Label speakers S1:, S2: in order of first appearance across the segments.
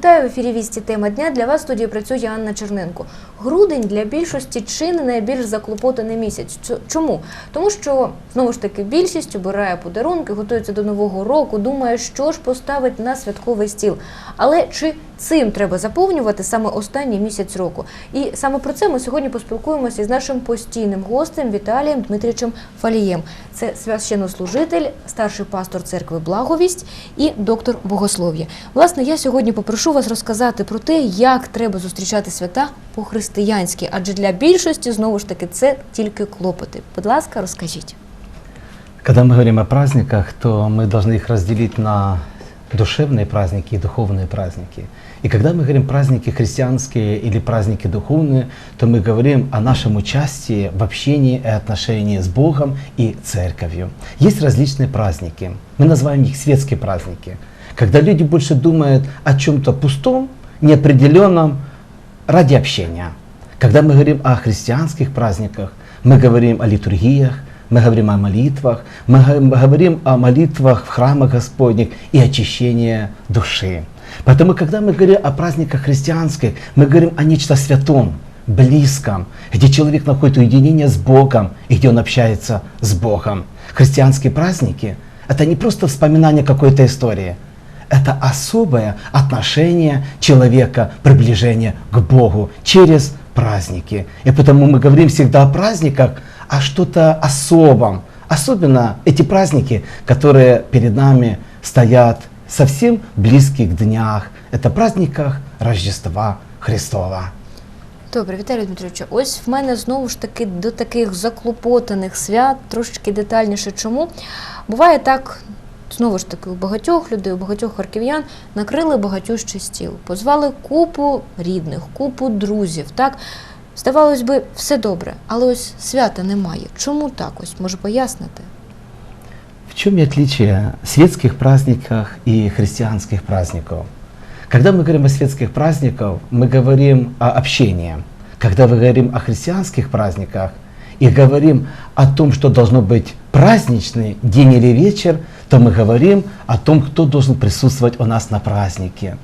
S1: вітаю в ефірі Вісті тема дня. Для вас в студії працює Анна Черненко. Грудень для більшості чи не найбільш заклопотаний місяць. Чому? Тому що знову ж таки більшість обирає подарунки, готується до нового року, думає, що ж поставить на святковий стіл. Але чи цим треба заповнювати саме останній місяць року? І саме про це ми сьогодні поспілкуємося із нашим постійним гостем Віталієм Дмитричем Фалієм. Це священнослужитель, старший пастор церкви Благовість і доктор богослов'я. Власне, я сьогодні попрошу вас розказати про те, як треба зустрічати свята по-християнськи, адже для більшості знову ж таки це тільки клопоти. Будь ласка, розкажіть.
S2: Когда мы говорим о праздниках, то мы должны их разделить на душевные праздники и духовные праздники. И когда мы говорим праздники христианские или праздники духовные, то мы говорим о нашем участии в общении и отношении с Богом и Церковью. Есть различные праздники. Мы называем их светские праздники. Когда люди больше думают о чем-то пустом, неопределенном, ради общения. Когда мы говорим о христианских праздниках, мы говорим о литургиях, мы говорим о молитвах, мы го- говорим о молитвах в храмах Господних и очищении души. Поэтому, когда мы говорим о праздниках христианских, мы говорим о нечто святом, близком, где человек находит уединение с Богом и где он общается с Богом. Христианские праздники – это не просто вспоминание какой-то истории, это особое отношение человека, приближение к Богу через праздники. И потому мы говорим всегда о праздниках, о что-то особом. Особенно эти праздники, которые перед нами стоят совсем близких днях. Это праздниках Рождества Христова.
S1: Добре, Віталій Дмитровичу, ось в мене знову ж таки до таких заклопотаних свят трошечки детальніше. Чому? Буває так, знову ж таки, у багатьох людей, у багатьох харків'ян накрили багатющий стіл, позвали купу рідних, купу друзів. Так? Здавалось би, все добре, але ось свята немає. Чому так? Ось може пояснити?
S2: В чем отличие светских праздников и христианских праздников? Когда мы говорим о светских праздниках, мы говорим о общении. Когда мы говорим о христианских праздниках и говорим о том, что должно быть праздничный день или вечер, то мы говорим о том, кто должен присутствовать у нас на празднике.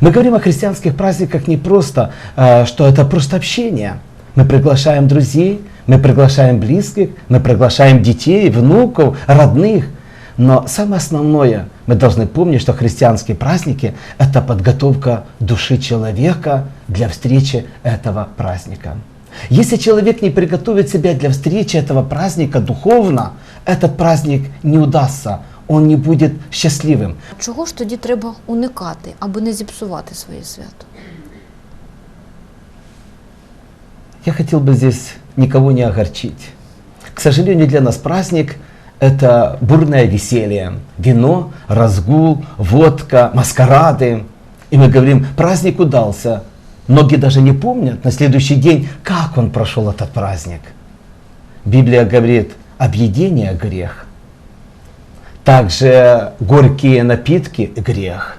S2: Мы говорим о христианских праздниках не просто, э, что это просто общение. Мы приглашаем друзей, мы приглашаем близких, мы приглашаем детей, внуков, родных. Но самое основное, мы должны помнить, что христианские праздники – это подготовка души человека для встречи этого праздника. Если человек не приготовит себя для встречи этого праздника духовно, этот праздник не удастся, он не будет счастливым.
S1: Чого ж тоді треба уникати, аби не зіпсувати своє свято?
S2: Я хотел бы здесь никого не огорчить. К сожалению, для нас праздник – это бурное веселье, вино, разгул, водка, маскарады. И мы говорим, праздник удался. Многие даже не помнят на следующий день, как он прошел этот праздник. Библия говорит, объедение – грех. Также горькие напитки – грех.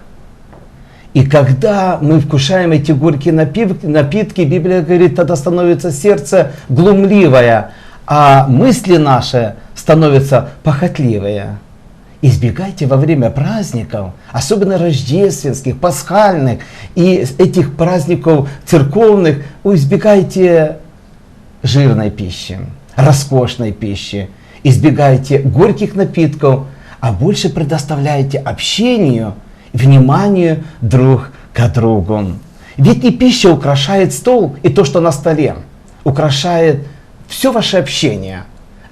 S2: И когда мы вкушаем эти горькие напитки, Библия говорит, тогда становится сердце глумливое, а мысли наши становятся похотливые. Избегайте во время праздников, особенно рождественских, пасхальных и этих праздников церковных, избегайте жирной пищи, роскошной пищи, избегайте горьких напитков, а больше предоставляйте общению, вниманию друг к другу. Ведь не пища украшает стол и то, что на столе, украшает все ваше общение.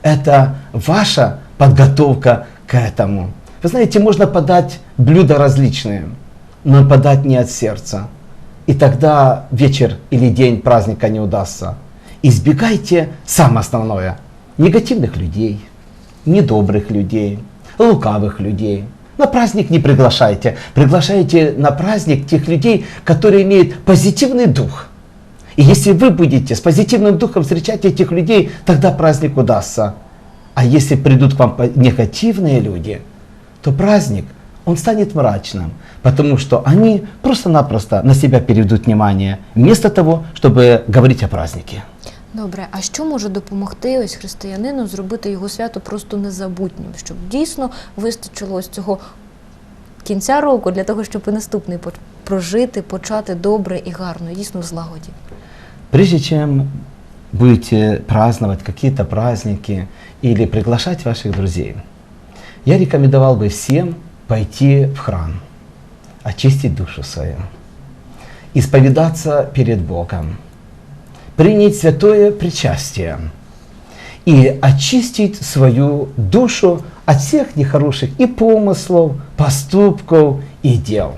S2: Это ваша подготовка к этому. Вы знаете, можно подать блюда различные, но подать не от сердца. И тогда вечер или день праздника не удастся. Избегайте самое основное негативных людей, недобрых людей, лукавых людей. На праздник не приглашайте. Приглашайте на праздник тех людей, которые имеют позитивный дух. И если вы будете с позитивным духом встречать этих людей, тогда праздник удастся. А если придут к вам негативные люди, то праздник, он станет мрачным, потому что они просто-напросто на себя переведут внимание, вместо того, чтобы говорить о празднике.
S1: Добре, а що може допомогти ось християнину зробити його свято просто незабутнім, щоб дійсно вистачило ось цього кінця року для того, щоб і наступний прожити, почати добре і гарно, дійсно в злагоді.
S2: Прежде чем будете праздновать какие-то праздники или приглашать ваших друзей, я рекомендовал бы всем пойти в храм, очистить душу свою, исповедаться перед Богом, принять святое причастие и очистить свою душу от всех нехороших и помыслов, поступков и дел.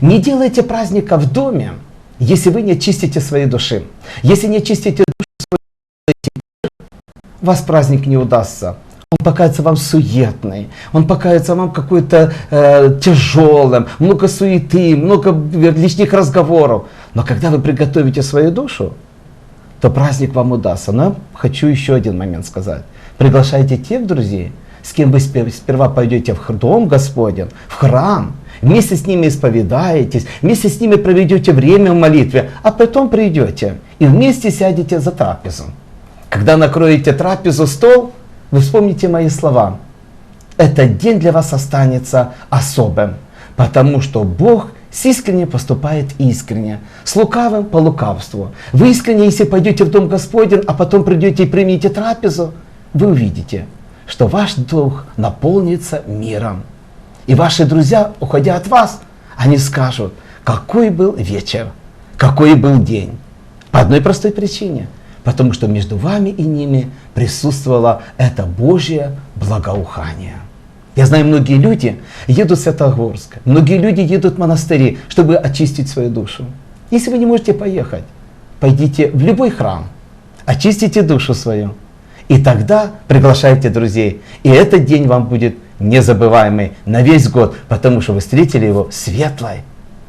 S2: Не делайте праздника в доме, если вы не очистите своей души. Если не очистите душу вас праздник не удастся. Он покажется вам суетный, он покажется вам какой-то э, тяжелым, много суеты, много лишних разговоров. Но когда вы приготовите свою душу, то праздник вам удастся. Но хочу еще один момент сказать. Приглашайте тех друзей, с кем вы спе- сперва пойдете в дом Господень, в храм, вместе с ними исповедаетесь, вместе с ними проведете время в молитве, а потом придете и вместе сядете за трапезу. Когда накроете трапезу, стол, вы вспомните мои слова. Этот день для вас останется особым, потому что Бог с искренне поступает искренне, с лукавым по лукавству. Вы искренне, если пойдете в Дом Господень, а потом придете и примете трапезу, вы увидите, что ваш дух наполнится миром. И ваши друзья, уходя от вас, они скажут, какой был вечер, какой был день. По одной простой причине. Потому что между вами и ними присутствовало это Божье благоухание. Я знаю, многие люди едут в Святогорск, многие люди едут в монастыри, чтобы очистить свою душу. Если вы не можете поехать, пойдите в любой храм, очистите душу свою. И тогда приглашайте друзей. И этот день вам будет незабываемый на весь год, потому что вы встретили его светлой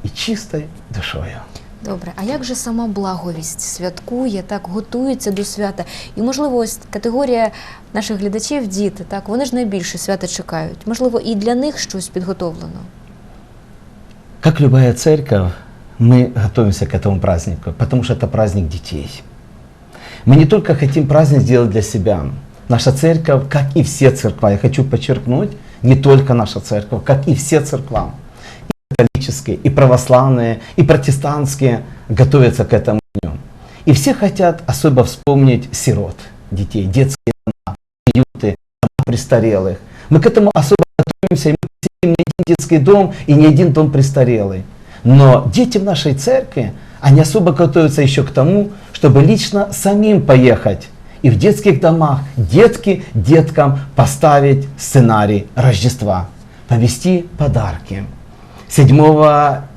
S2: и чистой душою.
S1: Добре, а як же сама благовість святкує, так готується до свята? І можливо, ось категорія наших глядачів, діти, так вони ж найбільше свята чекають. Можливо, і для них щось підготовлено.
S2: Как любая церковь, мы готовимся к этому празднику, потому что это праздник детей. Мы не только хотим праздник сделать для себя. Наша церковь, как и все церква, я хочу подчеркнуть, не только наша церковь, как и все церква, и католические, и православные, и протестантские, готовятся к этому дню. И все хотят особо вспомнить сирот, детей, детские дома, приюты, дома престарелых. Мы к этому особо готовимся, и мы посетим не один детский дом и не один дом престарелый. Но дети в нашей церкви, они особо готовятся еще к тому, чтобы лично самим поехать и в детских домах детки деткам поставить сценарий Рождества, повести подарки. 7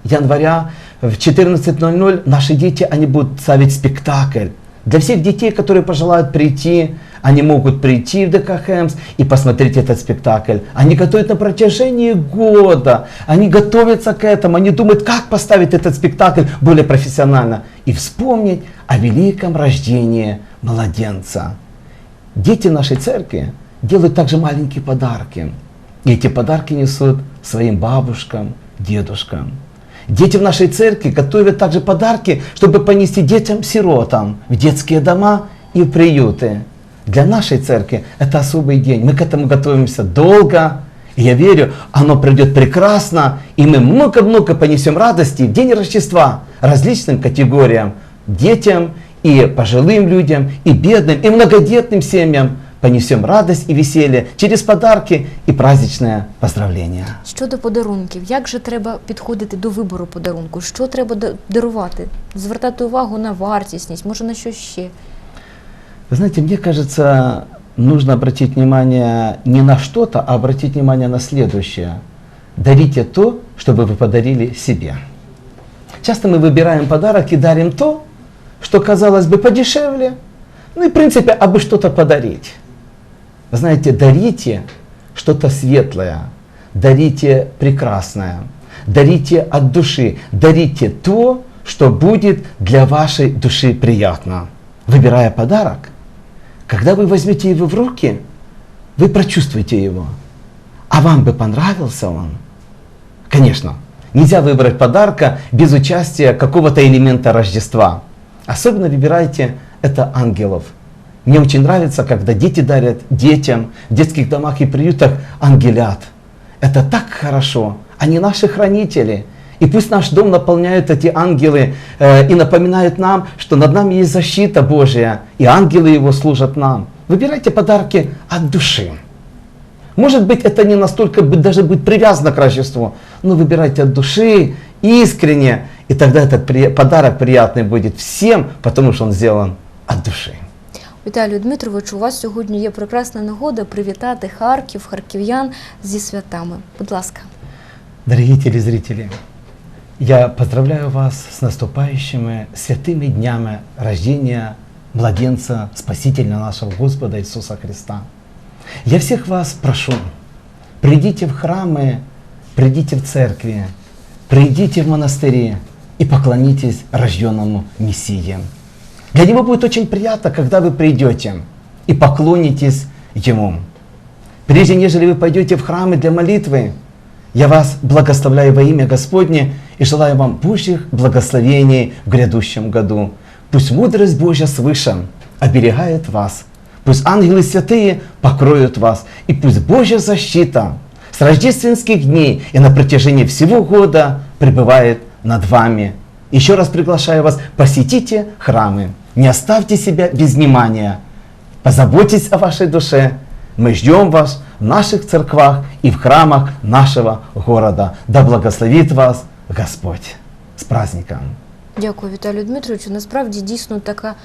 S2: января в 14.00 наши дети, они будут ставить спектакль. Для всех детей, которые пожелают прийти, они могут прийти в ДК Хэмс и посмотреть этот спектакль. Они готовят на протяжении года, они готовятся к этому, они думают, как поставить этот спектакль более профессионально и вспомнить о великом рождении младенца. Дети нашей церкви делают также маленькие подарки. И эти подарки несут своим бабушкам, дедушкам. Дети в нашей церкви готовят также подарки, чтобы понести детям-сиротам в детские дома и в приюты. Для нашей церкви это особый день. Мы к этому готовимся долго. И я верю, оно пройдет прекрасно, и мы много-много понесем радости в день Рождества различным категориям, детям и пожилым людям, и бедным, и многодетным семьям понесем радость и веселье через подарки и праздничное поздравление.
S1: Щодо подарунків, як же треба підходити до вибору подарунку? Що треба да- дарувати? Звертати увагу на вартісність, може на що ще?
S2: Вы знаете, мне кажется, нужно обратить внимание не на что-то, а обратить внимание на следующее. Дарите то, чтобы вы подарили себе. Часто мы выбираем подарок и дарим то, что казалось бы подешевле, ну и в принципе, а бы что-то подарить. Знаете, дарите что-то светлое, дарите прекрасное, дарите от души, дарите то, что будет для вашей души приятно. Выбирая подарок, когда вы возьмете его в руки, вы прочувствуете его. А вам бы понравился он? Конечно, нельзя выбрать подарка без участия какого-то элемента Рождества. Особенно выбирайте это ангелов. Мне очень нравится, когда дети дарят детям в детских домах и приютах ангелят. Это так хорошо. они наши хранители. И пусть наш дом наполняют эти ангелы э, и напоминают нам, что над нами есть защита Божья, и ангелы его служат нам. Выбирайте подарки от души. Может быть, это не настолько даже будет привязано к Рождеству, но выбирайте от души, искренне, и тогда этот подарок приятный будет всем, потому что он сделан от души.
S1: Віталію Дмитровичу, у вас сьогодні є прекрасна нагода привітати Харків, харків'ян зі святами. Будь ласка.
S2: Дорогие телезрители, я поздравляю вас с наступающими святыми днями рождения младенца, Спасителя нашего Господа Иисуса Христа. Я всех вас прошу, придите в храмы, придите в церкви, придите в монастыри и поклонитесь рожденному Мессии. Для него будет очень приятно, когда вы придете и поклонитесь Ему. Прежде нежели вы пойдете в храмы для молитвы, я вас благословляю во имя Господне и желаю вам Божьих благословений в грядущем году. Пусть мудрость Божья свыше оберегает вас. Пусть ангелы святые покроют вас. И пусть Божья защита с рождественских дней и на протяжении всего года пребывает над вами. Еще раз приглашаю вас, посетите храмы. Не оставьте себя без внимания. Позаботьтесь о вашей душе. Мы ждем вас в наших церквах и в храмах нашего города. Да благословит вас Господь. С праздником!
S1: Дякую, Віталію Дмитровичу. Насправді дійсно така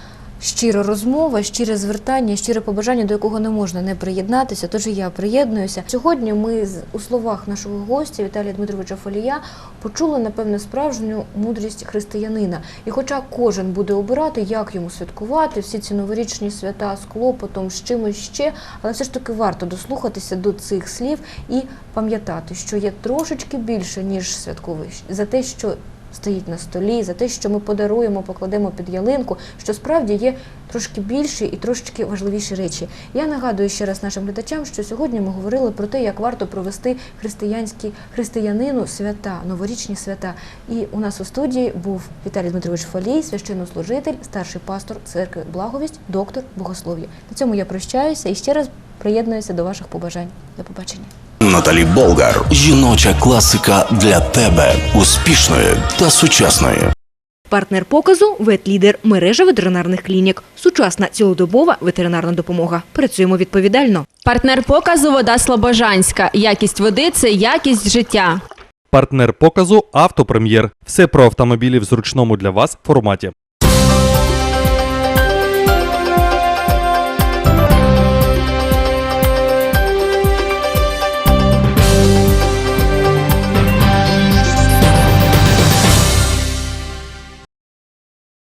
S1: щира розмова, щире звертання, щире побажання, до якого не можна не приєднатися. Тож я приєднуюся. Сьогодні ми у словах нашого гостя Віталія Дмитровича Фолія почули напевне справжню мудрість християнина. І хоча кожен буде обирати, як йому святкувати, всі ці новорічні свята з клопотом, з чимось ще, але все ж таки варто дослухатися до цих слів і пам'ятати, що є трошечки більше ніж святковий за те, що стоїть на столі, за те, що ми подаруємо, покладемо під ялинку, що справді є трошки більші і трошечки важливіші речі. Я нагадую ще раз нашим глядачам, що сьогодні ми говорили про те, як варто провести християнські християнину свята, новорічні свята. І у нас у студії був Віталій Дмитрович Фалій, священнослужитель, старший пастор церкви Благовість, доктор богослов'я. На цьому я прощаюся і ще раз приєднуюся до ваших побажань. До побачення.
S3: Наталі Болгар. Жіноча класика для тебе. Успішної та сучасної.
S4: Партнер показу ветлідер мережа ветеринарних клінік. Сучасна цілодобова ветеринарна допомога. Працюємо відповідально.
S5: Партнер показу вода Слобожанська. Якість води це якість життя.
S6: Партнер показу Автопрем'єр. Все про автомобілі в зручному для вас форматі.